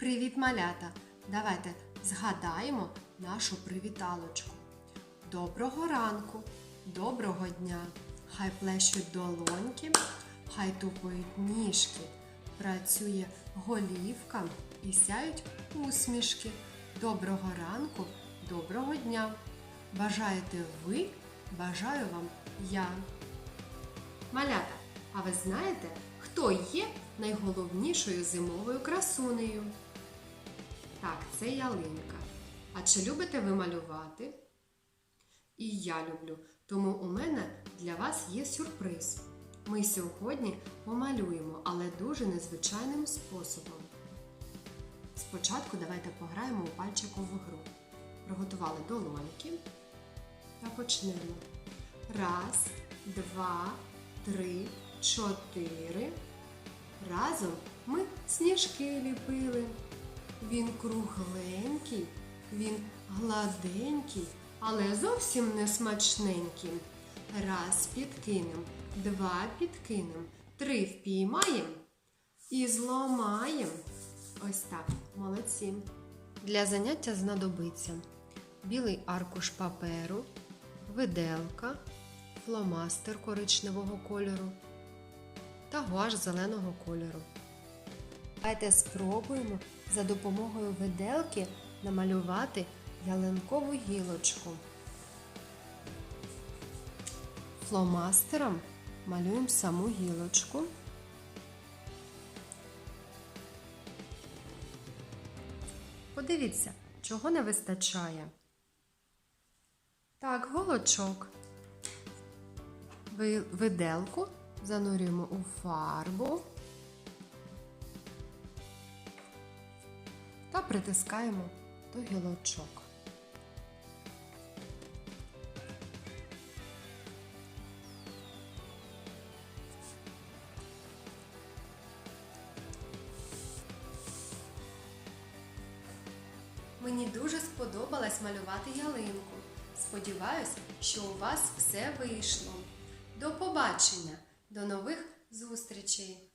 Привіт, малята! Давайте згадаємо нашу привіталочку. Доброго ранку, доброго дня! Хай плещуть долоньки, хай тупають ніжки, працює голівка і сяють усмішки. Доброго ранку, доброго дня! Бажаєте ви, бажаю вам я. Малята, а ви знаєте, хто є найголовнішою зимовою красунею? Так, це ялинка. А чи любите ви малювати? І я люблю, тому у мене для вас є сюрприз. Ми сьогодні помалюємо, але дуже незвичайним способом. Спочатку давайте пограємо у пальчикову гру. Приготували долоньки та почнемо. Раз, два, три, чотири. Разом ми сніжки ліпили. Він кругленький, він гладенький, але зовсім не смачненький. Раз підкинем, два підкинем, три впіймаєм і зломаєм. Ось так, молодці. Для заняття знадобиться білий аркуш паперу, виделка, фломастер коричневого кольору та гуаш зеленого кольору. Давайте спробуємо за допомогою виделки намалювати ялинкову гілочку. Фломастером малюємо саму гілочку. Подивіться, чого не вистачає. Так, голочок. Виделку занурюємо у фарбу та притискаємо до гілочок. Мені дуже сподобалось малювати ялинку. Сподіваюсь, що у вас все вийшло. До побачення, до нових зустрічей!